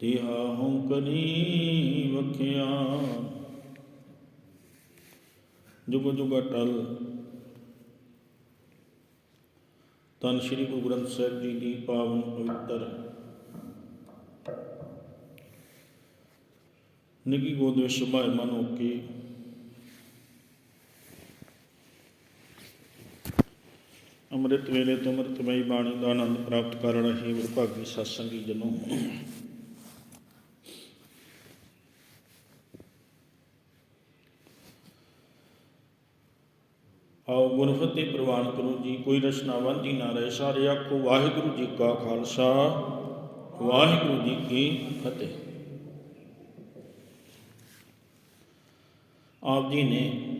ਤਿਹਾ ਹਉ ਕਨੀ ਵਖਿਆ ਜੁਗ ਜੁਗ ਅਟਲ ਤਨ ਸ੍ਰੀ ਗੁਰੂ ਗ੍ਰੰਥ ਸਾਹਿਬ ਜੀ ਦੀ ਪਾਵਨ ਪਵਿੱਤਰ ਨਿੱਗੀ ਗੋਦ ਵਿੱਚ ਸੁਭਾਇਮਾਨ ਹੋ ਕੇ ਅੰਮ੍ਰਿਤ ਵੇਲੇ ਤੋਂ ਅੰਮ੍ਰਿਤਮਈ ਬਾਣੀ ਦਾ ਆਨੰਦ ਪ੍ਰਾਪਤ ਕਰ ਰਹੇ ਵਿਭਾਗੀ ਸਤਸੰਗੀ ਜਨੋ। ਆਓ ਗੁਰਫਤਿਹ ਪ੍ਰਵਾਨ ਕਰੋ ਜੀ, ਕੋਈ ਰਚਨਾ ਵਾਂਝੀ ਨਾ ਰਹੇ ਸਾਰੇ ਆਖੋ, ਵਾਹਿਗੁਰੂ ਜੀ ਕਾ ਖਾਲਸਾ, ਵਾਹਿਗੁਰੂ ਜੀ ਕੀ ਫਤਿਹ। ਆਪ ਜੀ ਨੇ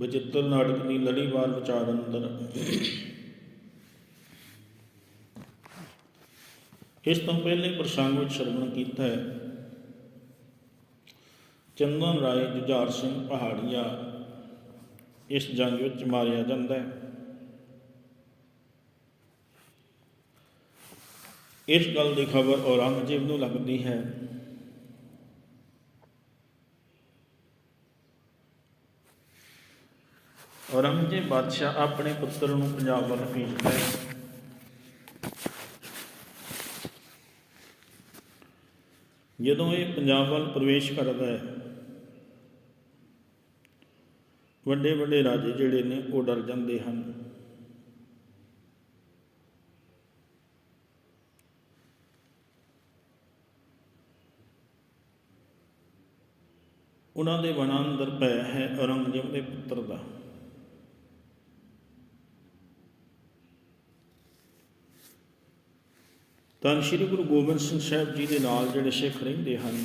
ਬਚਿੱਤਰ ਨਾਟਕ ਦੀ ਲੜੀਵਾਰ ਵਿਚਾਰ ਅੰਦਰ ਇਸ ਤੋਂ ਪਹਿਲੇ ਪ੍ਰਸੰਗ ਵਿੱਚ ਸ਼ਰਵਣ ਕੀਤਾ ਹੈ। ਚੰਦਨ ਰਾਏ, ਜੁਝਾਰ ਸਿੰਘ ਪਹਾੜੀਆ, ਇਸ ਜੰਗ ਵਿੱਚ ਮਾਰਿਆ ਜਾਂਦਾ ਹੈ। ਇਸ ਗੱਲ ਦੀ ਖਬਰ ਔਰੰਗਜ਼ੇਬ ਨੂੰ ਲੱਗਦੀ ਹੈ ਔਰੰਗਜ਼ੇਬ ਬਾਦਸ਼ਾਹ ਆਪਣੇ ਪੁੱਤਰ ਨੂੰ ਪੰਜਾਬ ਵੱਲ ਭੇਜਦਾ ਹੈ। ਜਦੋਂ ਇਹ ਪੰਜਾਬ ਵੱਲ ਪ੍ਰਵੇਸ਼ ਕਰਦਾ ਹੈ ਵੱਡੇ ਵੱਡੇ ਰਾਜੇ ਜਿਹੜੇ ਨੇ, ਉਹ ਡਰ ਜਾਂਦੇ ਹਨ। ਉਹਨਾਂ ਦੇ ਵਣਾਂ ਅੰਦਰ ਪੈ ਹੈ ਔਰੰਗਜ਼ੇਬ ਦੇ ਪੁੱਤਰ ਦਾ। ਤਾਂ ਸ੍ਰੀ ਗੁਰੂ ਗੋਬਿੰਦ ਸਿੰਘ ਸਾਹਿਬ ਜੀ ਦੇ ਨਾਲ ਜਿਹੜੇ ਸਿੱਖ ਰਹਿੰਦੇ ਹਨ,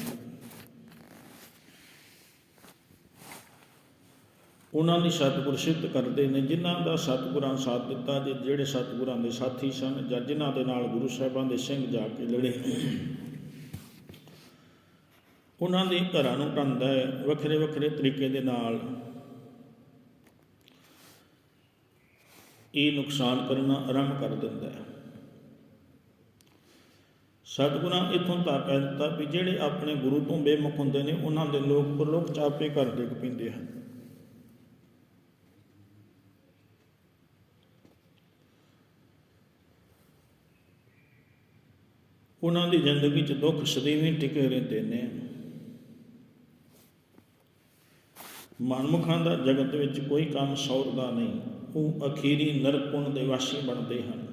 ਉਹਨਾਂ ਦੀ ਸਤਿਗੁਰ ਸਿੱਧ ਕਰਦੇ ਨੇ, ਜਿਨ੍ਹਾਂ ਦਾ ਸਤਿਗੁਰਾਂ ਸਾਥ ਦਿੱਤਾ ਤੇ ਜਿਹੜੇ ਸਤਿਗੁਰਾਂ ਦੇ ਸਾਥੀ ਸਨ ਜਾਂ ਜਿਨ੍ਹਾਂ ਦੇ ਨਾਲ ਗੁਰੂ ਸਾਹਿਬਾਂ ਦੇ ਸਿੰਘ ਜਾ ਕੇ ਲੜੇ, ਉਹਨਾਂ ਦੇ ਘਰਾਂ ਨੂੰ ਢੰਦਾ ਹੈ, ਵੱਖਰੇ ਵੱਖਰੇ ਤਰੀਕੇ ਦੇ ਨਾਲ ਇਹ ਨੁਕਸਾਨ ਕਰਨਾ ਆਰੰਭ ਕਰ ਦਿੰਦਾ ਹੈ। ਸਤਿਗੁਰਾਂ ਇਥੋਂ ਤੱਕ ਕਹਿ ਦਿੱਤਾ ਵੀ ਜਿਹੜੇ ਆਪਣੇ ਗੁਰੂ ਤੋਂ ਬੇਮੁਖ ਹੁੰਦੇ ਨੇ, ਉਹਨਾਂ ਦੇ ਲੋਕ ਪਰਲੋਕ ਚਾਪੇ ਕਰ ਡਿੱਗ ਪੈਂਦੇ ਹਨ। ਉਹਨਾਂ ਦੀ ਜ਼ਿੰਦਗੀ 'ਚ ਦੁੱਖ ਸਦੀਵੀ ਟਿਕੇ ਰਹਿੰਦੇ ਨੇ। ਮਨਮੁਖਾਂ ਦਾ ਜਗਤ ਵਿੱਚ ਕੋਈ ਕੰਮ ਸੌਰਦਾ ਨਹੀਂ। ਉਹ ਅਖੀਰੀ ਨਰਕੁਣ ਦੇ ਵਾਸੀ ਬਣਦੇ ਹਨ।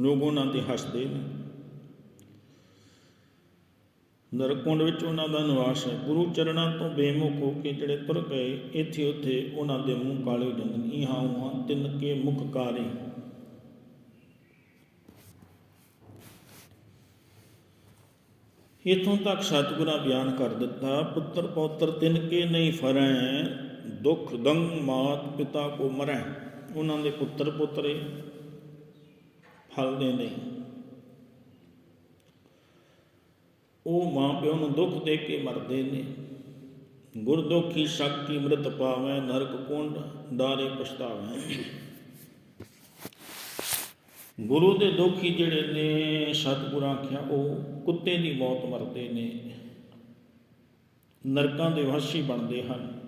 ਲੋਕ ਉਹਨਾਂ ਤੇ ਹੱਸਦੇ ਨੇ। ਨਰਕੁੰਡ ਵਿੱਚ ਉਹਨਾਂ ਦਾ ਨਿਵਾਸ ਹੈ। ਗੁਰੂ ਚਰਨਾਂ ਤੋਂ ਬੇਮੁਖ ਹੋ ਕੇ ਜਿਹੜੇ ਤੁਰ ਗਏ ਇੱਥੇ ਉੱਥੇ ਉਹਨਾਂ ਦੇ ਮੂੰਹ ਕਾਲੇ ਹੋ ਜਾਂਦੇ ਨੇ ਇਹਾਂ ਉਹਾਂ ਤਿੰਨ ਕੇ ਮੁਖ ਕਾਰੇ। ਇਥੋਂ ਤੱਕ ਸਤਿਗੁਰਾਂ ਬਿਆਨ ਕਰ ਦਿੱਤਾ, ਪੁੱਤਰ ਪੌਤਰ ਤਿੰਨ ਕੇ ਨਹੀਂ ਫਰੈ ਦੁਖ ਦੰਗ ਮਾਤ ਪਿਤਾ ਕੋ ਮਰੈ ਉਹਨਾਂ ਦੇ ਪੁੱਤਰ ਪੁੱਤਰੇ ਫਲਦੇ ਨਹੀਂ। ਉਹ ਮਾਂ ਪਿਓ ਨੂੰ ਦੁੱਖ ਦੇ ਕੇ ਮਰਦੇ ਨੇ। ਗੁਰਦੁਖੀ ਸ਼ਕਤੀ ਮ੍ਰਿਤ ਪਾਵੈ, ਨਰਕ ਕੁੰਡ ਦਾਰੇ ਪਛਤਾਵੈ। ਗੁਰੂ ਦੇ ਦੁਖੀ ਜਿਹੜੇ ਨੇ, ਸਤਿਗੁਰਾਂ ਆਖਿਆ, ਉਹ ਕੁੱਤੇ ਦੀ ਮੌਤ ਮਰਦੇ ਨੇ। ਨਰਕਾਂ ਦੇ ਵਾਸੀ ਬਣਦੇ ਹਨ।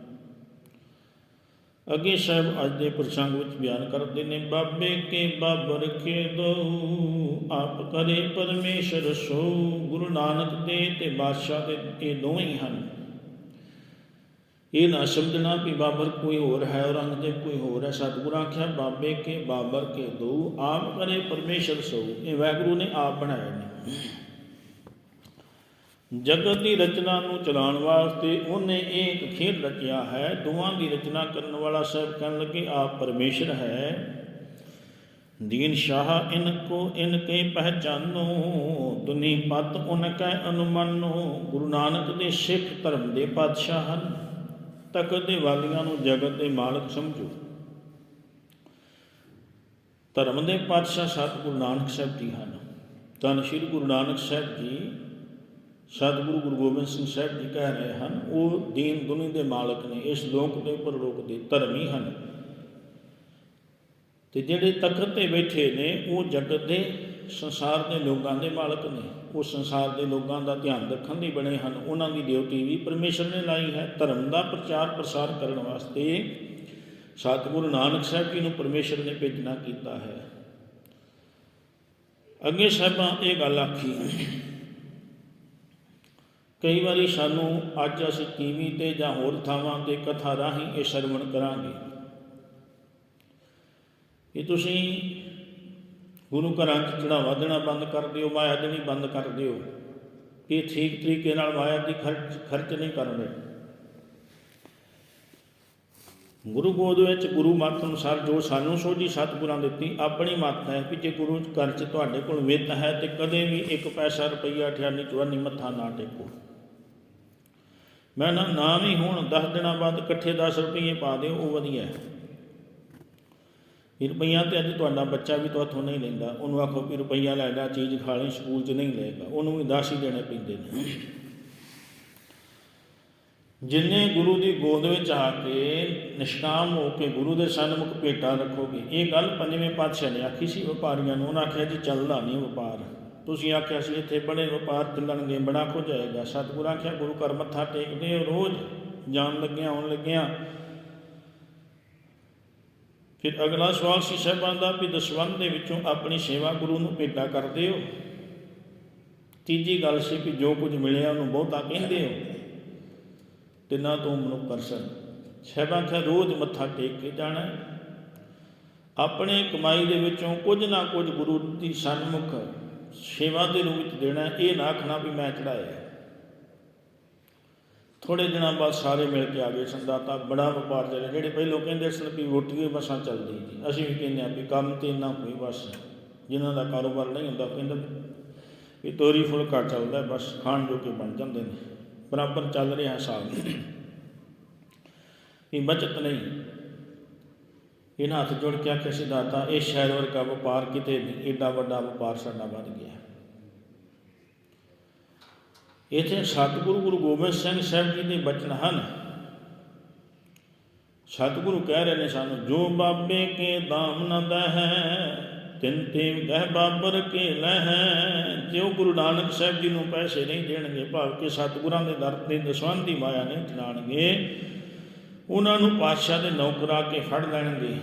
ਅੱਗੇ ਸਾਹਿਬ ਅੱਜ ਦੇ ਪ੍ਰਸੰਗ ਵਿੱਚ ਬਿਆਨ ਕਰਦੇ ਨੇ, ਬਾਬੇ ਕੇ ਬਾਬਰ ਕੇ ਦੋ, ਆਪ ਕਰੇ ਪਰਮੇਸ਼ਰ ਸੋ, ਗੁਰੂ ਨਾਨਕ ਦੇ ਤੇ ਬਾਦਸ਼ਾਹ ਦੇ ਇਹ ਦੋਵੇਂ ਹੀ ਹਨ। ਇਹ ਨਾ ਸਮਝਣਾ ਵੀ ਬਾਬਰ ਕੋਈ ਹੋਰ ਹੈ ਔਰੰਗਜ਼ੇਬ ਕੋਈ ਹੋਰ ਹੈ, ਸਤਿਗੁਰੂ ਆਖਿਆ, ਬਾਬੇ ਕੇ ਬਾਬਰ ਕੇ ਦੋ, ਆਪ ਕਰੇ ਪਰਮੇਸ਼ਰ ਸੋ। ਇਹ ਵਾਹਿਗੁਰੂ ਨੇ ਆਪ ਬਣਾਏ ਨੇ। ਜਗਤ ਦੀ ਰਚਨਾ ਨੂੰ ਚਲਾਉਣ ਵਾਸਤੇ ਉਹਨੇ ਇਹ ਇੱਕ ਖੇਡ ਰਚਿਆ ਹੈ। ਦੋਵਾਂ ਦੀ ਰਚਨਾ ਕਰਨ ਵਾਲਾ ਸਭ ਕਹਿਣ ਲੱਗੇ, ਆਪ ਪਰਮੇਸ਼ਰ ਹੈ। ਦੀਨ ਸ਼ਾਹ ਇਨ ਕੋ ਇਨ ਕੇ ਪਹਿਚਾਨੋ, ਦੁਨੀ ਪਤ ਉਨ ਕੈ ਅਨੁਮਾਨੋ, ਗੁਰੂ ਨਾਨਕ ਦੇ ਸਿੱਖ ਧਰਮ ਦੇ ਪਾਤਸ਼ਾਹ ਹਨ। ਤਖਤ ਦੇ ਵਾਲੀਆਂ ਨੂੰ ਜਗਤ ਦੇ ਮਾਲਕ ਸਮਝੋ। ਧਰਮ ਦੇ ਪਾਤਸ਼ਾਹ ਸਤਿਗੁਰੂ ਨਾਨਕ ਸਾਹਿਬ ਜੀ ਹਨ। ਤਾਂ ਸ੍ਰੀ ਗੁਰੂ ਨਾਨਕ ਸਾਹਿਬ ਜੀ ਸਤਿਗੁਰੂ ਗੁਰੂ ਗੋਬਿੰਦ ਸਿੰਘ ਸਾਹਿਬ ਜੀ ਕਹਿ ਰਹੇ ਹਨ, ਉਹ ਦੀਨ ਦੁਨੀ ਦੇ ਮਾਲਕ ਨੇ, ਇਸ ਲੋਕ ਦੇ ਉੱਪਰ ਲੋਕ ਦੇ ਧਰਮੀ ਹਨ। ਤੇ ਜਿਹੜੇ ਤਖਤ ਤੇ ਬੈਠੇ ਨੇ, ਉਹ ਜਗਤ ਦੇ, ਸੰਸਾਰ ਦੇ ਲੋਕਾਂ ਦੇ ਮਾਲਕ ਨੇ। ਉਹ ਸੰਸਾਰ ਦੇ ਲੋਕਾਂ ਦਾ ਧਿਆਨ ਰੱਖਣ ਲਈ ਬਣੇ ਹਨ। ਉਹਨਾਂ ਦੀ ਡਿਊਟੀ ਵੀ ਪਰਮੇਸ਼ਰ ਨੇ ਲਾਈ ਹੈ। ਧਰਮ ਦਾ ਪ੍ਰਚਾਰ ਪ੍ਰਸਾਰ ਕਰਨ ਵਾਸਤੇ ਸਤਿਗੁਰੂ ਨਾਨਕ ਸਾਹਿਬ ਜੀ ਨੂੰ ਪਰਮੇਸ਼ਰ ਨੇ ਭੇਜਣਾ ਕੀਤਾ ਹੈ। ਅੱਗੇ ਸਾਹਿਬਾਂ ਇਹ ਗੱਲ ਆਖੀ ਕਈ ਵਾਰੀ ਸਾਨੂੰ ਅੱਜ ਅਸੀਂ ਟੀਵੀ ਤੇ ਜਾਂ ਹੋਰ ਥਾਵਾਂ ਤੇ ਕਥਾ ਰਾਹੀਂ ਇਹ ਸ਼ਰਵਣ ਕਰਾਂਗੇ। ਕਿ ਤੁਸੀਂ ਗੁਰੂ ਘਰਾਂ 'ਚ ਚੜਾਵਾ ਦੇਣਾ ਬੰਦ ਕਰ ਦਿਓ, ਮਾਇਆ ਦੇਣੀ ਬੰਦ ਕਰ ਦਿਓ। ਇਹ ਠੀਕ ਤਰੀਕੇ ਨਾਲ ਮਾਇਆ ਦੀ ਖਰਚ ਖਰਚ ਨਹੀਂ ਕਰਨੇ ਗੁਰੂ ਗੋਦ ਵਿੱਚ ਗੁਰੂ ਮਤ ਅਨੁਸਾਰ ਜੋ ਸਾਨੂੰ ਸੋਝੀ ਸਤਿਗੁਰਾਂ ਦਿੱਤੀ, ਆਪਣੀ ਮਤ ਹੈ ਕਿ ਜੇ ਗੁਰੂ ਘਰ 'ਚ ਤੁਹਾਡੇ ਕੋਲ ਵਿੱਤ ਹੈ ਤੇ ਕਦੇ ਵੀ ਇੱਕ ਪੈਸਾ, ਰੁਪਈਆ ਠਿਆਨੀ ਚੁਆਨੀ ਮੱਥਾ ਨਾ ਟੇਕੋ। ਮੈਂ ਨਾ ਨਾਮ ਹੀ ਹੁਣ 10 ਦਿਨਾਂ ਬਾਅਦ ਇਕੱਠੇ 10 ਰੁਪਏ ਪਾ ਦਿਓ, ਉਹ ਵਧੀਆ ਹੈ। ਰੁਪਈਆ ਤੇ ਅੱਜ ਤੁਹਾਡਾ ਬੱਚਾ ਵੀ ਤੁਹਾਥੋਂ ਨਹੀਂ ਲੈਂਦਾ, ਉਹਨੂੰ ਆਖੋ ਵੀ ਰੁਪਈਆ ਲੈ ਲੈ ਚੀਜ਼ ਖਾ ਲਈ, ਸਕੂਲ 'ਚ ਨਹੀਂ ਲਏਗਾ ਉਹਨੂੰ ਵੀ 10 ਹੀ ਦੇਣੇ ਪੈਂਦੇ ਨੇ। ਜਿੰਨੇ ਗੁਰੂ ਦੀ ਗੋਦ ਵਿੱਚ ਆ ਕੇ ਨਿਸ਼ਕਾਮ ਹੋ ਕੇ ਗੁਰੂ ਦੇ ਸਨਮੁਖ ਭੇਟਾ ਰੱਖੋਗੇ, ਇਹ ਗੱਲ ਪੰਜਵੇਂ ਪਾਤਸ਼ਾਹ ਨੇ ਆਖੀ ਸੀ, ਵਪਾਰੀਆਂ ਨੂੰ। ਉਹਨਾਂ ਆਖਿਆ ਜੀ, ਚੱਲਦਾ ਨਹੀਂ ਵਪਾਰ। ਤੁਸੀਂ ਆਖਿਆ ਸੀ, ਇੱਥੇ ਬੜੇ ਵਪਾਰ ਚੱਲਣਗੇ। ਬੜਾ ਕੁਝ ਆਏਗਾ ਸਤਿਗੁਰੂ ਆਖਿਆ, ਗੁਰੂ ਘਰ ਮੱਥਾ ਟੇਕਦੇ ਹੋ ਰੋਜ਼। ਜਾਣ ਲੱਗਿਆ, ਆਉਣ ਲੱਗਿਆ। ਫਿਰ ਅਗਲਾ ਸਵਾਲ ਸੀ ਸਾਹਿਬਾਂ ਦਾ ਵੀ ਦਸਵੰਧ ਦੇ ਵਿੱਚੋਂ ਆਪਣੀ ਸੇਵਾ ਗੁਰੂ ਨੂੰ ਭੇਟਾ ਕਰਦੇ ਹੋ? ਤੀਜੀ ਗੱਲ ਸੀ ਕਿ ਜੋ ਕੁਝ ਮਿਲਿਆ ਉਹਨੂੰ ਬਹੁਤਾ ਕਹਿੰਦੇ ਹੋ। ਤਿੰਨਾਂ ਤੋਂ ਮਨੁੱਖ ਕਰ ਸਨ ਸਾਹਿਬਾਂ ਖਿਆ ਰੋਜ਼ ਮੱਥਾ ਟੇਕ ਕੇ ਜਾਣਾ ਆਪਣੇ ਕਮਾਈ ਦੇ ਵਿੱਚੋਂ ਕੁਝ ਨਾ ਕੁਝ ਗੁਰੂ ਦੀ ਸਨਮੁਖ ਸੇਵਾ ਦੇ ਰੂਪ ਵਿੱਚ ਦੇਣਾ, ਇਹ ਨਾ ਆਖਣਾ ਵੀ ਮੈਂ ਚੜਾਇਆ ਥੋੜੇ ਦਿਨਾਂ ਬਾਅਦ ਸਾਰੇ ਮਿਲ ਕੇ ਆ ਗਏ ਸੰਦਾਤਾ, ਬੜਾ ਵਪਾਰ ਚੱਲਿਆ ਜਿਹੜੇ ਪਹਿਲੋਂ ਕਹਿੰਦੇ ਸਨ ਵੀ ਰੋਟੀ ਬਸਾਂ ਚੱਲਦੀ ਜੀ ਅਸੀਂ ਵੀ ਕਹਿੰਦੇ ਆ ਵੀ ਕੰਮ ਤੇ ਇੰਨਾ ਕੋਈ ਬਸ ਜਿਨ੍ਹਾਂ ਦਾ ਕਾਰੋਬਾਰ ਨਹੀਂ ਹੁੰਦਾ ਕਹਿੰਦੇ ਵੀ ਤੋਰੀ ਫੁਲਕਾ ਚੱਲਦਾ ਬਸ ਖਾਣ ਜੋਗੇ ਬਣ ਜਾਂਦੇ ਨੇ। ਬਰਾਬਰ ਚੱਲ ਰਿਹਾ ਹਿਸਾਬ ਵੀ ਬਚਤ ਨਹੀਂ। ਇਹਨਾਂ ਹੱਥ ਜੋੜ ਕੇ ਆਖਿਆ ਸੀ ਦਾਤਾ ਇਹ ਸ਼ਹਿਰ ਵਰਗਾ ਵਪਾਰ ਕਿਤੇ ਨਹੀਂ, ਏਡਾ ਵੱਡਾ ਵਪਾਰ ਸਾਡਾ ਵੱਧ ਗਿਆ। ਇਥੇ ਸਤਿਗੁਰੂ ਗੁਰੂ ਗੋਬਿੰਦ ਸਿੰਘ ਸਾਹਿਬ ਜੀ ਦੇ ਬਚਨ ਹਨ। ਸਤਿਗੁਰੂ ਕਹਿ ਰਹੇ ਨੇ ਸਾਨੂੰ, ਜੋ ਬਾਬੇ ਕੇ ਦਾਮ ਨ ਦਹਿ, ਤਿੰਨ ਤੇ ਗਹਿ ਬਾਬਰ ਕੇ ਲਹਿ ਜਿਉ ਗੁਰੂ ਨਾਨਕ ਸਾਹਿਬ ਜੀ ਨੂੰ ਪੈਸੇ ਨਹੀਂ ਦੇਣਗੇ, ਭਾਵ ਕਿ ਸਤਿਗੁਰਾਂ ਦੇ ਦਰ ਤੇ ਦਸਵੰਧ ਦੀ ਮਾਇਆ ਨਹੀਂ ਚਲਾਣਗੇ ਉਹਨਾਂ ਨੂੰ ਪਾਤਸ਼ਾਹ ਦੇ ਨੌਕਰਾ ਕੇ ਫੜ ਲੈਣਗੇ।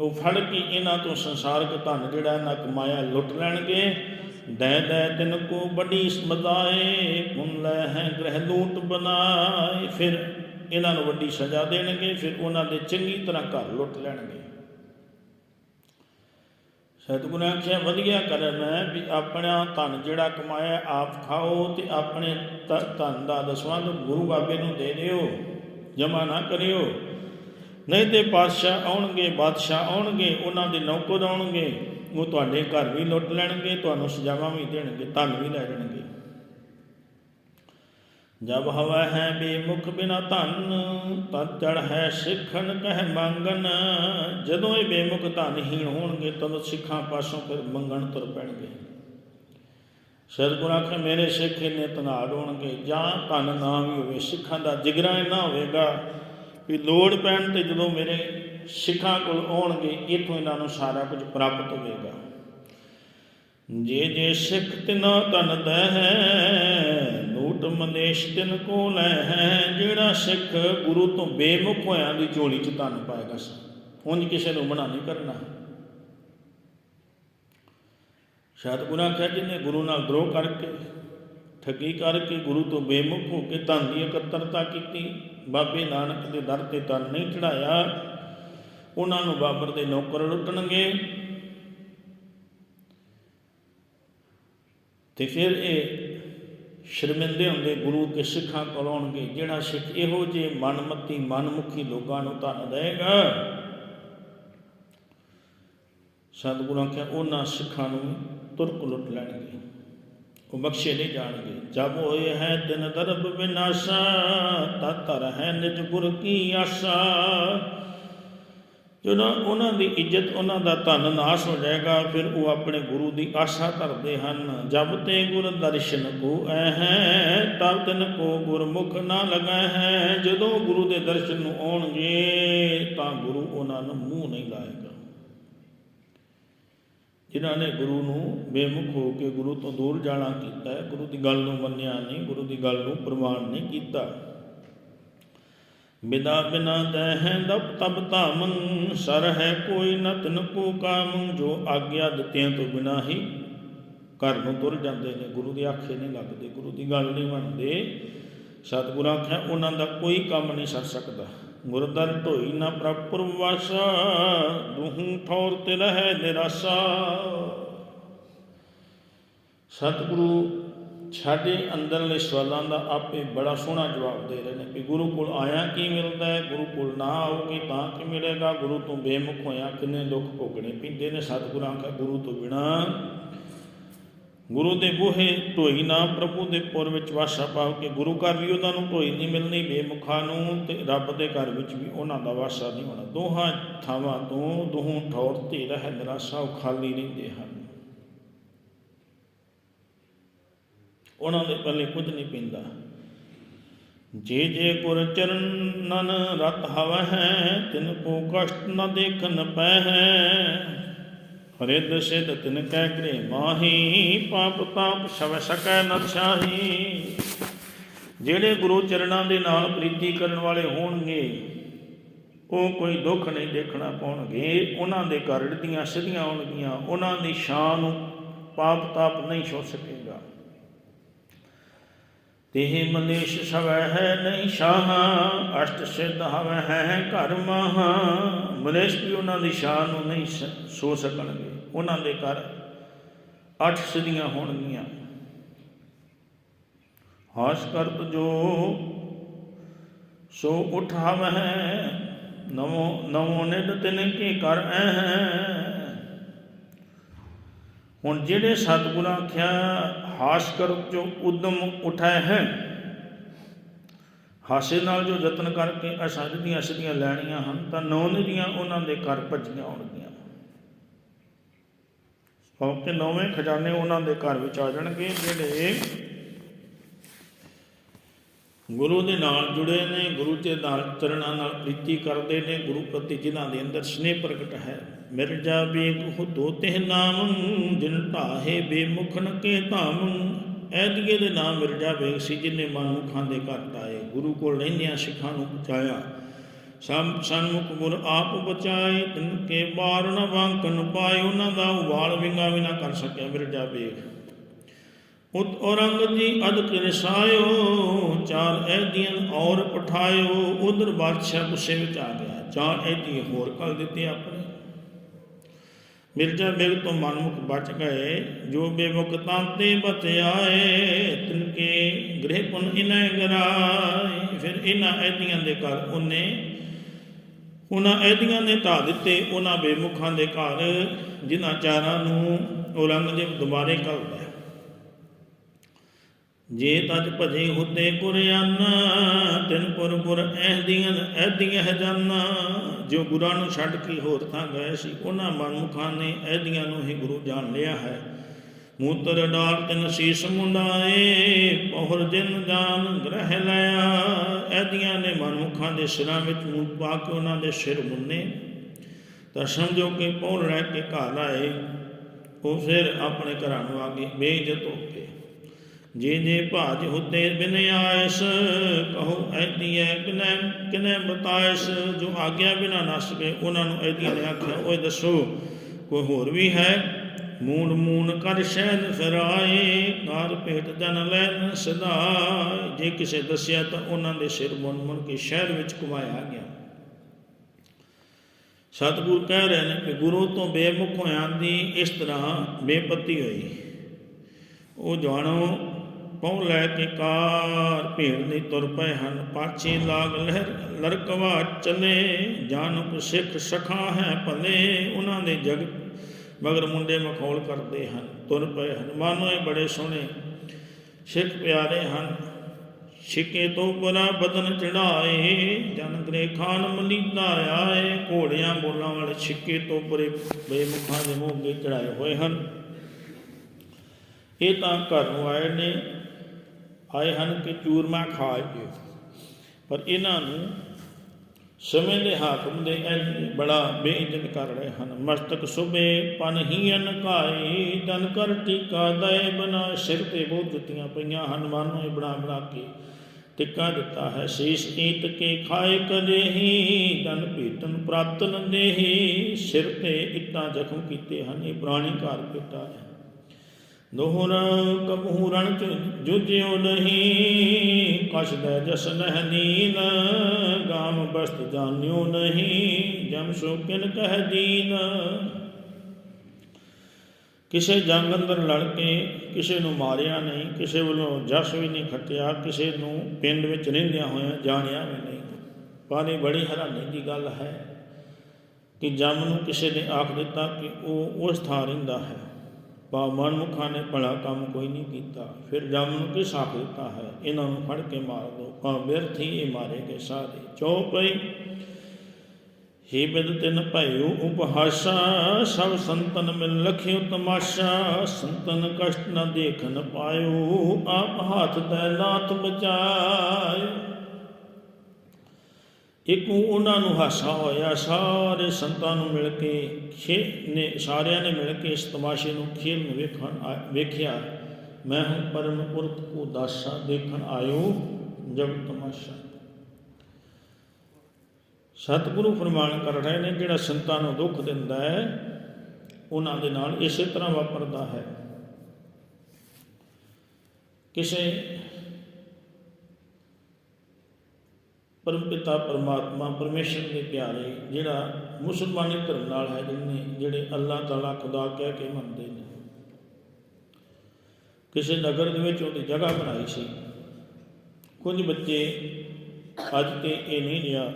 ਉਹ ਫੜ ਕੇ ਇਹਨਾਂ ਤੋਂ ਸੰਸਾਰਕ ਧਨ ਜਿਹੜਾ ਇਹਨਾਂ ਕਮਾਇਆ ਲੁੱਟ ਲੈਣਗੇ। ਦੈ ਦੈ ਤਿਨ ਕੋ ਬੜੀ ਸਮਦਾਏ ਪੁਨ ਲੈ ਹੈ ਗ੍ਰਹਿ ਲੂਟ ਬਨਾਏ। ਫਿਰ ਇਹਨਾਂ ਨੂੰ ਵੱਡੀ ਸਜ਼ਾ ਦੇਣਗੇ, ਫਿਰ ਉਹਨਾਂ ਦੇ ਚੰਗੀ ਤਰ੍ਹਾਂ ਘਰ ਲੁੱਟ ਲੈਣਗੇ। ਸਤਿਗੁਰੂ ਆਖਿਆ, ਵਧੀਆ ਕਰਮ ਹੈ ਵੀ ਆਪਣਾ ਧਨ ਜਿਹੜਾ ਕਮਾਇਆ ਆਪ ਖਾਓ ਤੇ ਆਪਣੇ ਧ- ਧਨ ਦਾ ਦਸਵੰਧ ਗੁਰੂ ਬਾਬੇ ਨੂੰ ਦੇ ਦਿਓ। ਜਮਾ ਨਾ ਕਰਿਓ। ਨਹੀਂ ਤੇ ਪਾਤਸ਼ਾਹ ਆਉਣਗੇ, ਬਾਦਸ਼ਾਹ ਆਉਣਗੇ, ਉਹਨਾਂ ਦੇ ਨੌਕਰ ਆਉਣਗੇ। ਉਹ ਤੁਹਾਡੇ ਘਰ ਵੀ ਲੁੱਟ ਲੈਣਗੇ, ਤੁਹਾਨੂੰ ਸਜ਼ਾਵਾਂ ਵੀ ਦੇਣਗੇ, ਧਨ ਵੀ ਲੈ ਜਾਣਗੇ ਜਬ ਹਵਾ ਹੈ ਬੇਮੁਖ ਬਿਨਾ ਧਨ, ਤਦ ਚੜ ਹੈ ਸਿੱਖਣ ਕਹਿ ਮੰਗਨ ਜਦੋਂ ਇਹ ਬੇਮੁਖ ਧਨਹੀਣ ਹੋਣਗੇ, ਤਦ ਸਿੱਖਾਂ ਪਾਸੋਂ ਫਿਰ ਮੰਗਣ ਤੁਰ ਪੈਣਗੇ। ਸਤਿਗੁਰ ਆਖੇ ਮੇਰੇ ਸਿੱਖ ਇੰਨੇ ਤਨਾੜ ਹੋਣਗੇ। ਜਾਂ ਧਨ ਨਾ ਵੀ ਹੋਵੇ, ਸਿੱਖਾਂ ਦਾ ਜਿਗਰਾ ਇੰਨਾ ਹੋਵੇਗਾ ਵੀ ਲੋੜ ਪੈਣ ਤੇ ਜਦੋਂ ਮੇਰੇ ਸਿੱਖਾਂ ਕੋਲ ਆਉਣਗੇ, ਇਥੋਂ ਇਹਨਾਂ ਨੂੰ ਸਾਰਾ ਕੁਝ ਪ੍ਰਾਪਤ ਹੋਵੇਗਾ। ਜੇ ਜੇ ਸਿੱਖ ਤਿਨਾ ਤਨ ਦਹਿ ਨੂਟ ਮਨੇਸ਼ ਤਿਨ ਕੋ ਲੈ ਹੈ, ਜਿਹੜਾ ਸਿੱਖ ਗੁਰੂ ਤੋਂ ਬੇਮੁਖ ਹੋਇਆਂ ਦੀ ਝੋਲੀ ਚ ਧਨ ਪਾਏਗਾ ਉਂਝ ਕਿਸੇ ਨੂੰ ਮਨਾ ਨਹੀਂ ਕਰਨਾ। ਸਤਿਗੁਰਾਂ ਕਿਹਾ ਜਿਹਨੇ ਗੁਰੂ ਨਾਲ ਦਰੋਹ ਕਰਕੇ, ਠੱਗੀ ਕਰਕੇ ਗੁਰੂ ਤੋਂ ਬੇਮੁਖ ਹੋ ਕੇ ਧਨ ਦੀ ਇਕੱਤਰਤਾ ਕੀਤੀ, ਬਾਬੇ ਨਾਨਕ ਦੇ ਦਰ ਤੇ ਧਨ ਨਹੀਂ ਚੜਾਇਆ ਉਹਨਾਂ ਨੂੰ ਬਾਬਰ ਦੇ ਨੌਕਰ ਲੁੱਟਣਗੇ। ਤੇ ਫਿਰ ਇਹ ਸ਼ਰਮਿੰਦੇ ਹੁੰਦੇ ਗੁਰੂ ਕੇ ਸਿੱਖਾਂ ਕੋਲ ਆਉਣਗੇ, ਜਿਹੜਾ ਸਿੱਖ ਇਹੋ ਜੇ ਮਨਮਤੀ, ਮਨਮੁਖੀ ਲੋਕਾਂ ਨੂੰ ਧਨ ਦੇਗਾ ਸਤਿਗੁਰਾਂ ਕਿਹਾ ਉਹਨਾਂ ਸਿੱਖਾਂ ਨੂੰ ਤੁਰਕ ਲੁੱਟ ਲੈਣਗੇ। ਉਹ ਬਖਸ਼ੇ ਨਹੀਂ ਜਾਣਗੇ। ਜਬ ਹੋਏ ਹੈ ਦਿਨ ਦਰਬ ਵਿਨਾਸ਼ਾ ਤਤ ਹੈ ਨਿਜ ਗੁਰ ਕੀ ਆਸਾ। ਜਦੋਂ ਉਹਨਾਂ ਦੀ ਇੱਜ਼ਤ, ਉਹਨਾਂ ਦਾ ਧਨ ਨਾਸ਼ ਹੋ ਜਾਏਗਾ, ਫਿਰ ਉਹ ਆਪਣੇ ਗੁਰੂ ਦੀ ਆਸ਼ਾ ਧਰਦੇ ਹਨ। ਜਬ ਤੇ ਗੁਰ ਦਰਸ਼ਨ ਕੋ ਐ ਹੈ, ਤਬ ਤਨ ਕੋ ਗੁਰਮੁਖ ਨਾ ਲਗਾ ਹੈ। ਜਦੋਂ ਗੁਰੂ ਦੇ ਦਰਸ਼ਨ ਨੂੰ ਆਉਣਗੇ, ਤਾਂ ਗੁਰੂ ਉਹਨਾਂ ਨੂੰ ਮੂੰਹ ਨਹੀਂ ਲਾਏਗਾ। ਜਿਨ੍ਹਾਂ ਨੇ ਗੁਰੂ ਨੂੰ ਬੇਮੁਖ ਹੋ ਕੇ ਗੁਰੂ ਤੋਂ ਦੂਰ ਜਾਣਾ ਕੀਤਾ ਹੈ, ਗੁਰੂ ਦੀ ਗੱਲ ਨੂੰ ਮੰਨਿਆ ਨਹੀਂ, ਗੁਰੂ ਦੀ ਗੱਲ ਨੂੰ ਪ੍ਰਮਾਣ ਨਹੀਂ ਕੀਤਾ। ਬਿਦਾ ਬਿਨਾ ਦਹਿ ਦਪ ਤਬ ਧਾਮੰ, ਸਰ ਹੈ ਕੋਈ ਨ ਤਿਨ ਕੋ ਕਾਮ, ਜੋ ਆਗਿਆ ਦਿੱਤਿਆਂ ਤੋਂ ਬਿਨਾ ਹੀ ਘਰ ਨੂੰ ਤੁਰ ਜਾਂਦੇ ਨੇ। ਗੁਰੂ ਦੇ ਆਖੇ ਨਹੀਂ ਲੱਗਦੇ, ਗੁਰੂ ਦੀ ਗੱਲ ਨਹੀਂ ਮੰਨਦੇ। ਸਤਿਗੁਰਾਂ ਆਖਿਆ, ਉਹਨਾਂ ਦਾ ਕੋਈ ਕੰਮ ਨਹੀਂ ਸਰ ਸਕਦਾ। ਗੁਰਦਰ ਢੋਈ ਨਾ ਪ੍ਰਪੁਰ ਵਾਸਾ, ਦੁਹੂ ਠੌਰ ਤੇ ਰਹਿ ਨਿਰਾਸਾ। ਸਤਿਗੁਰੂ ਸਾਡੇ ਅੰਦਰਲੇ ਸਵਾਲਾਂ ਦਾ ਆਪੇ ਬੜਾ ਸੋਹਣਾ ਜਵਾਬ ਦੇ ਰਹੇ ਨੇ ਕਿ ਗੁਰੂ ਕੋਲ ਆਇਆ ਕੀ ਮਿਲਦਾ ਹੈ? ਗੁਰੂ ਕੋਲ ਨਾ ਆਓਗੇ ਤਾਂ ਕੀ ਮਿਲੇਗਾ? ਗੁਰੂ ਤੋਂ ਬੇਮੁਖ ਹੋਇਆ ਕਿੰਨੇ ਦੁੱਖ ਭੋਗਣੇ ਪੈਂਦੇ ਨੇ? ਸਤਿਗੁਰਾਂ ਦਾ ਗੁਰੂ ਤੋਂ ਬਿਨਾ ਗੁਰੂ ਦੇ ਬੂਹੇ ਢੋਈ ਨਾ ਪ੍ਰਭੂ ਦੇ ਪੁਰ ਵਿੱਚ ਵਾਸਾ ਪਾਓ ਕੇ। ਗੁਰੂ ਘਰ ਵੀ ਉਹਨਾਂ ਨੂੰ ਢੋਈ ਨਹੀਂ ਮਿਲਣੀ, ਬੇਮੁਖਾਂ ਨੂੰ ਤੇ ਰੱਬ ਦੇ ਘਰ ਵਿੱਚ ਵੀ ਉਹਨਾਂ ਦਾ ਵਾਸਾ ਨਹੀਂ ਹੋਣਾ। ਦੋਹਾਂ ਥਾਵਾਂ ਤੋਂ ਦੋਹਾਂ ਠੌਰ ਤੇ ਰਹਿ ਨਿਰਾਸ਼ਾ ਉਹ ਖਾਲੀ ਰਹਿੰਦੇ ਹਨ। ਉਹਨਾਂ ਦੇ ਪੱਲੇ ਕੁਝ ਨਹੀਂ ਪੈਂਦਾ। ਜੇ ਜੇ ਗੁਰ ਚਰਨਨ ਰਤ ਹਵ ਹੈ ਤਿਨ ਕੋ ਕਸ਼ਟ ਨ ਦੇਖਨ ਪੈ ਹੈ ਹਰਿਦ ਸਿੱਧ ਤਿਨ ਕੈ ਗ੍ਰੇ ਮਾਹੀ, ਪਾਪ ਤਾਪ ਸਵ ਸਕੈ ਨ ਛਾਹੀ। ਜਿਹੜੇ ਗੁਰੂ ਚਰਨਾਂ ਦੇ ਨਾਲ ਪ੍ਰੀਤੀ ਕਰਨ ਵਾਲੇ ਹੋਣਗੇ, ਉਹ ਕੋਈ ਦੁੱਖ ਨਹੀਂ ਦੇਖਣਾ ਪਾਉਣਗੇ। ਉਹਨਾਂ ਦੇ ਘਰ ਦੀਆਂ ਸਿੱਧੀਆਂ ਹੋਣਗੀਆਂ। ਉਹਨਾਂ ਦੀ ਸ਼ਾਨ ਨੂੰ ਪਾਪ ਤਾਪ ਨਹੀਂ ਛੋ ਸਕੇ। ਤਿਹ ਮਲੇਸ਼ ਸਵੈ ਹੈ ਨਹੀਂ ਸ਼ਾਹ, ਅਸ਼ਟ ਸਿੱਧ ਹਵੈ ਹੈ ਘਰ ਮਹਾ। ਮਲੇਸ਼ ਵੀ ਉਹਨਾਂ ਦੀ ਸ਼ਾਨ ਨੂੰ ਨਹੀਂ ਸੋ ਸਕਣਗੇ। ਉਹਨਾਂ ਦੇ ਘਰ ਅੱਠ ਸਿੱਧੀਆਂ ਹੋਣਗੀਆਂ। ਹਾਸ ਕਰਤ ਜੋ ਸੋ ਉਠਾਵ ਹੈ ਨਵੋ ਨਵੋ ਨਿਦ ਤਿਨ ਕੀ ਕਰ ਐ ਹੁਣ ਜਿਹੜੇ ਸਤਿਗੁਰਾਂ ਆਖਿਆ ਹਾਸ ਕਰ ਜੋ ਉਦਮ ਉਠਾਏ ਹੈ। ਹਾਸੇ ਨਾਲ ਜੋ ਯਤਨ ਕਰਕੇ ਅਸੰਜ ਦੀਆਂ ਸਿੱਧੀਆਂ ਲੈਣੀਆਂ ਹਨ, ਤਾਂ ਨੌ ਨਿਧੀਆਂ ਉਹਨਾਂ ਦੇ ਘਰ ਭੱਜੀਆਂ ਆਉਣਗੀਆਂ। ਕਿਉਂਕਿ ਨੌਵੇਂ ਖਜ਼ਾਨੇ ਉਹਨਾਂ ਦੇ ਘਰ ਵਿੱਚ ਆ ਜਾਣਗੇ, ਜਿਹੜੇ ਗੁਰੂ ਦੇ ਨਾਲ ਜੁੜੇ ਨੇ, ਗੁਰੂ ਦੇ ਨਾਲ ਚਰਨਾਂ ਨਾਲ ਪ੍ਰੀਤੀ ਕਰਦੇ ਨੇ, ਗੁਰੂ ਪ੍ਰਤੀ ਜਿਨ੍ਹਾਂ ਦੇ ਅੰਦਰ ਸਨੇਹ ਪ੍ਰਗਟ ਹੈ। ਮਿਰਜਾ ਬੇਗ ਹੁਦੋ ਤੇ ਨਾਮ, ਜਿਨ ਢਾਹੇ ਬੇਮੁਖਨ ਕੇ ਧਾਮ। ਐਦੀਏ ਦੇ ਨਾਮ ਮਿਰਜਾ ਬੇਗ ਸੀ, ਜਿਨੇ ਮਨੁੱਖਾਂ ਦੇ ਘਰ ਟਾਏ ਗੁਰੂ ਕੋਲ ਰਹਿੰਦਿਆਂ ਸਿੱਖਾਂ ਨੂੰ ਬਚਾਇਆ ਸਮ ਸਨਮੁਖ ਗੁਰ ਆਪ ਬਚਾਏ, ਤਿਨ ਕੇ ਬਾਰ ਨ ਵਾਂਕਨ ਪਾਏ, ਉਹਨਾਂ ਦਾ ਉਵਾਲ ਵਿੰਗਾ ਵੀ ਨਾ ਕਰ ਸਕਿਆ ਮਿਰਜਾ ਬੇਗ ਉਤ ਔਰੰਗ ਜੀ ਅਦਕ ਰਸਾਇਓ, ਚਾਰ ਐਦੀਆਂ ਔਰ ਪਠਾਇਓ, ਉਧਰ ਬਾਦਸ਼ਾਹ ਗੁੱਸੇ ਵਿੱਚ ਆ ਗਿਆ। ਚਾਰ ਐਦੀ ਹੋਰ ਕਲ ਦਿੱਤੇ ਆਪਣੇ। ਮਿਰਜ਼ਾ ਬੇਗ ਤੋਂ ਮਨਮੁਖ ਬਚ ਗਏ, ਜੋ ਬੇਮੁਖ ਤਾਂਤੇ ਬਚਾਏ ਤਿਨਕੇ ਗ੍ਰਹਿ ਪੁਨ ਇਨੈ ਗਰਾਏ। ਫਿਰ ਇਹਨਾਂ ਐਦੀਆਂ ਦੇ ਘਰ ਉਹਨੇ ਉਹਨਾਂ ਐਦੀਆਂ ਨੇ ਢਾ ਦਿੱਤੇ ਉਹਨਾਂ ਬੇਮੁਖਾਂ ਦੇ ਘਰ, ਜਿਨ੍ਹਾਂ ਚਾਰਾਂ ਨੂੰ ਔਰੰਗਜ਼ੇਬ ਦੁਬਾਰੇ ਘੱਲਦਾ ਜੇ ਤਜ ਭਜੇ ਹੁਤੇ ਕੁਰਿਆਨ ਤਿਨ ਪੁਰ ਪੁਰ ਐਹਦੀਆਂ ਐਹਦੀਆਂ ਜਾਨਾ। ਜੋ ਗੁਰਾਂ ਨੂੰ ਛੱਡ ਕੇ ਹੋਰ ਥਾਂ ਗਏ ਸੀ, ਉਹਨਾਂ ਮਨਮੁਖਾਂ ਨੇ ਐਹਦੀਆਂ ਨੂੰ ਹੀ ਗੁਰੂ ਜਾਣ ਲਿਆ ਹੈ। ਮੂਤਰ ਡਾਲ ਤਿਨ ਸੀਸ ਮੁੰਡਾਏ, ਪਹੁਰ ਜਿਨ ਜਾਨ ਗ੍ਰਹਿ ਲਿਆ। ਐਹਦੀਆਂ ਨੇ ਮਨਮੁਖਾਂ ਦੇ ਸਿਰਾਂ ਵਿੱਚ ਮੂੰਹ ਪਾ ਕੇ ਉਹਨਾਂ ਦੇ ਸਿਰ ਮੁੰਨੇ। ਤਾਂ ਸਮਝੋ ਕਿ ਪਹੁਰ ਰਹਿ ਕੇ ਘਰ ਆਏ। ਉਹ ਫਿਰ ਆਪਣੇ ਘਰਾਂ ਨੂੰ ਆ ਗਏ, ਬੇਇੱਜ਼ਤ ਹੋ ਕੇ। ਜੇ ਜੇ ਭਾਜ ਹੁਤੇ ਬਿਨ ਆਇਸ, ਕਹੋ ਐਦੀਐ ਕਿਨੈ ਕਿਨੈ ਬਤਾਇਸ, ਜੋ ਆਗਿਆ ਬਿਨਾ ਨਸ ਗਏ ਉਹਨਾਂ ਨੂੰ ਐਦੀਆਂ ਨੇ ਆਖਿਆ, ਓਏ ਦੱਸੋ, ਕੋਈ ਹੋਰ ਵੀ ਹੈ? ਮੂਨ ਮੂਨ ਕਰ ਸ਼ਹਿਨ ਫਿਰਾਏ ਕਾਰ ਭੇਟ ਜਨ ਲੈਨ ਸਦਾ ਜੇ ਕਿਸੇ ਦੱਸਿਆ ਤਾਂ ਉਹਨਾਂ ਦੇ ਸਿਰ ਮੁੰਨ ਮੁੰਨ ਕੇ ਸ਼ਹਿਰ ਵਿੱਚ ਘੁਮਾਇਆ ਗਿਆ। ਸਤਿਗੁਰ ਕਹਿ ਰਹੇ ਨੇ ਕਿ ਗੁਰੂ ਤੋਂ ਬੇਮੁਖ ਹੋਇਆਂ ਦੀ ਇਸ ਤਰ੍ਹਾਂ ਬੇਪਤੀ ਹੋਈ। ਉਹ ਜਾਣੋ ਪਉ ਲੈ ਕੇ ਕਾਰ? ਭੇੜ ਨਹੀਂ ਤੁਰ ਪਏ ਹਨ। ਪਾਛੇ ਲਾਗ ਲਹਿਰ ਲੜਕਵਾ ਚਲੇ। ਜਾਨੁਕ ਸਿੱਖ ਸਖਾ ਹੈ ਭਲੇ। ਉਹਨਾਂ ਦੇ ਜਗ ਮਗਰ ਮੁੰਡੇ ਮਖੌਲ ਕਰਦੇ ਹਨ। ਤੁਰ ਪਏ ਹਨ। ਮਾਨੋ ਇਹ ਬੜੇ ਸੋਹਣੇ ਸਿੱਖ ਪਿਆਰੇ ਹਨ। ਛਿਕੇ ਤੋਂ ਬਨਾ ਬਦਨ ਚੜਾਏ ਜਨ ਗਰੇ ਖਾਨ ਮਲੀਦਾ ਆਏ। ਘੋੜਿਆਂ ਬੋਲਾਂ ਵਾਲੇ ਛਿਕੇ ਤੋਂ ਪਰੇ ਬੇਮੁਖਾਂ ਦੇ ਮੂੰਹ ਚੜਾਏ ਹੋਏ ਹਨ। ਇਹ ਤਾਂ ਘਰ ਨੂੰ ਆਏ ਨੇ। ਆਏ ਹਨ ਕਿ ਚੂਰਮਾ ਖਾ ਪਰ ਇਹਨਾਂ ਨੂੰ ਸਮੇਂ ਦੇ ਹਾਕਮ ਦੇ ਇੰਜ ਬੜਾ ਬੇਇੱਜ਼ਤ ਕਰ ਰਹੇ ਹਨ। ਮਸਤਕ ਸੁਬੇ ਪਨ ਹੀ ਤਨ ਕਰ ਟੀਕਾ ਦਏ ਬਨਾ ਸਿਰ ਤੇ ਬਹੁਤ ਜੁੱਤੀਆਂ ਪਈਆਂ ਹਨ। ਮਾਨੋ ਇਹ ਬਣਾ ਬਣਾ ਕੇ ਟਿੱਕਾ ਦਿੱਤਾ ਹੈ। ਸੀਸ ਈਤ ਕੇ ਖਾਏ ਕਦੇ ਹੀ ਤਨ ਭੀਤਨ ਪ੍ਰਾਤਨ ਦੇਹੀ ਸਿਰ ਤੇ ਇੱਟਾਂ ਜ਼ਖਮ ਕੀਤੇ ਹਨ। ਇਹ ਪੁਰਾਣੀ ਘਰ ਪਿੱਟਾ ਹੈ। ਦੋਹਰ ਕਬਹੂ ਰਣ ਚ ਜੁਜਿਓ ਨਹੀਂ ਕਛਦਾ ਜਸ ਨਹਿ ਨੀਨ ਗਾਮ ਬਸਤ ਜਾਣਿਓ ਨਹੀਂ, ਜਮ ਸੋ ਕਿਨ ਕਹਿ ਦੀਨ। ਕਿਸੇ ਜੰਗ ਅੰਦਰ ਲੜ ਕੇ ਕਿਸੇ ਨੂੰ ਮਾਰਿਆ ਨਹੀਂ, ਕਿਸੇ ਵੱਲੋਂ ਜਸ ਵੀ ਨਹੀਂ ਖੱਟਿਆ, ਕਿਸੇ ਨੂੰ ਪਿੰਡ ਵਿੱਚ ਰਹਿੰਦਿਆਂ ਹੋਇਆ ਜਾਣਿਆ ਵੀ ਨਹੀਂ। ਪਰ ਇਹ ਬੜੀ ਹੈਰਾਨੀ ਦੀ ਗੱਲ ਹੈ ਕਿ ਜਮ ਨੂੰ ਕਿਸੇ ਨੇ ਆਖ ਦਿੱਤਾ ਕਿ ਉਹ ਉਸ ਥਾਂ ਰਹਿੰਦਾ ਹੈ। ਪਾ ਮਨਮੁਖਾਂ ਨੇ ਭਲਾ ਕੰਮ ਕੋਈ ਨਹੀਂ ਕੀਤਾ। ਫਿਰ ਜਮ ਨੂੰ ਕਿਸ ਆਖ ਦਿੱਤਾ ਹੈ। ਇਹਨਾਂ ਨੂੰ ਫੜ ਕੇ ਮਾਰ ਦੋ। ਪਾ ਵਿਅਰਥ ਹੀ ਇਹ ਮਾਰੇ ਗਏ ਸਾਰੇ। ਚੌਪਈ ਹੀ ਬਿਦ ਤਿਨ ਭਇਓ ਉਪਹਾਸਾ, ਸਭ ਸੰਤਨ ਮਿਲ ਲਖਿਓ ਤਮਾਸ਼ਾ। ਸੰਤਨ ਕਸ਼ਟ ਨ ਦੇਖਨ ਪਾਇਓ, ਆਪ ਹੱਥ ਤੈ ਨਾਥ ਬਚਾਇ ਇੱਕ ਉਹਨਾਂ ਨੂੰ ਹਾਸਾ ਹੋਇਆ, ਸਾਰੇ ਸੰਤਾਂ ਨੂੰ ਮਿਲ ਕੇ, ਖੇ ਨੇ, ਸਾਰਿਆਂ ਨੇ ਮਿਲ ਕੇ ਇਸ ਤਮਾਸ਼ੇ ਨੂੰ ਖੇਲ ਨੂੰ ਵੇਖਣ ਆ- ਵੇਖਿਆ। ਮੈਂ ਹੂੰ ਪਰਮ ਪੁਰਖ ਕੋ ਦਾਸਾ ਦੇਖਣ ਆਇਓ, ਜਬ ਤਮਾਸ਼ਾ। ਸਤਿਗੁਰੂ ਫਰਮਾਨ ਕਰ ਰਹੇ ਨੇ, ਜਿਹੜਾ ਸੰਤਾਂ ਨੂੰ ਦੁੱਖ ਦਿੰਦਾ ਹੈ, ਉਹਨਾਂ ਦੇ ਨਾਲ ਇਸੇ ਤਰ੍ਹਾਂ ਵਾਪਰਦਾ ਹੈ। ਕਿਸੇ ਪਰਮਪਿਤਾ ਪਰਮਾਤਮਾ ਪਰਮੇਸ਼ਰ ਦੇ ਪਿਆਰੇ, ਜਿਹੜਾ ਮੁਸਲਮਾਨੀ ਧਰਮ ਨਾਲ ਹੈ ਜਿਹਨੇ ਜਿਹੜੇ ਅੱਲਾਹ ਤਾਲਾ ਖੁਦਾ ਕਹਿ ਕੇ ਮੰਨਦੇ ਨੇ। ਕਿਸੇ ਨਗਰ ਦੇ ਵਿੱਚ ਉਹਦੀ ਜਗ੍ਹਾ ਬਣਾਈ ਸੀ। ਕੁਝ ਬੱਚੇ ਅੱਜ ਤੇ ਇਹ ਨਹੀਂ ਰਿਹਾ,